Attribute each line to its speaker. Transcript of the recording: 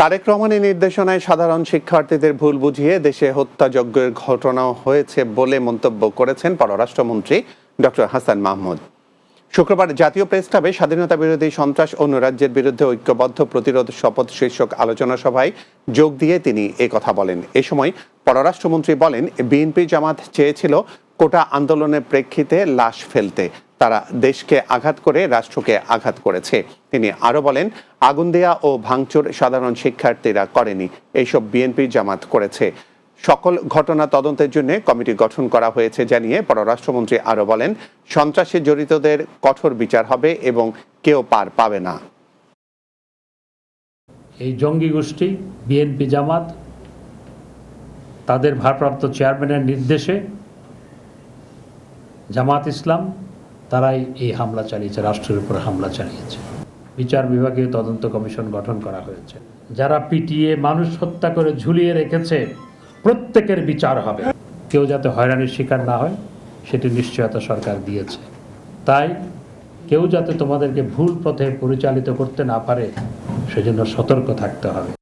Speaker 1: তারেক রহমানের নির্দেশনায় সাধারণ শিক্ষার্থীদের ভুল বুঝিয়ে দেশে হত্যাযজ্ঞের ঘটনা হয়েছে বলে মন্তব্য করেছেন পররাষ্ট্রমন্ত্রী ডক্টর হাসান মাহমুদ। শুক্রবার জাতীয় প্রেস ক্লাবে স্বাধীনতা বিরোধী সন্ত্রাস অন্য রাজ্যের বিরুদ্ধে ঐক্যবদ্ধ প্রতিরোধ শপথ শীর্ষক আলোচনা সভায় যোগ দিয়ে তিনি কথা বলেন। এ সময় পররাষ্ট্রমন্ত্রী বলেন, বিএনপি জামাত চেয়েছিল কোটা আন্দোলনের প্রেক্ষিতে লাশ ফেলতে। তারা দেশকে আঘাত করে রাষ্ট্রকে আঘাত করেছে। তিনি আরও বলেন, আগুন দেয়া ও ভাঙচুর সাধারণ শিক্ষার্থীরা করেনি, এইসব বিএনপি জামাত করেছে। সকল ঘটনা তদন্তের জন্য কমিটি গঠন করা হয়েছে জানিয়ে পররাষ্ট্রমন্ত্রী আরও বলেন, সন্ত্রাসে জড়িতদের কঠোর বিচার হবে এবং কেউ পার পাবে না।
Speaker 2: এই জঙ্গি গোষ্ঠী, বিএনপি জামাত, তাদের ভারপ্রাপ্ত চেয়ারম্যানের নির্দেশে জামাত ইসলাম তারাই এই হামলা চালিয়েছে, রাষ্ট্রের উপর হামলা চালিয়েছে। বিচার বিভাগীয় তদন্ত কমিশন গঠন করা হয়েছে। যারা পিটিয়ে মানুষ হত্যা করে ঝুলিয়ে রেখেছে, প্রত্যেকের বিচার হবে। কেউ যাতে হয়রানির শিকার না হয়, সেটি নিশ্চয়তা সরকার দিয়েছে। তাই কেউ যাতে তোমাদেরকে ভুল পথে পরিচালিত করতে না পারে, সেজন্য সতর্ক থাকতে হবে।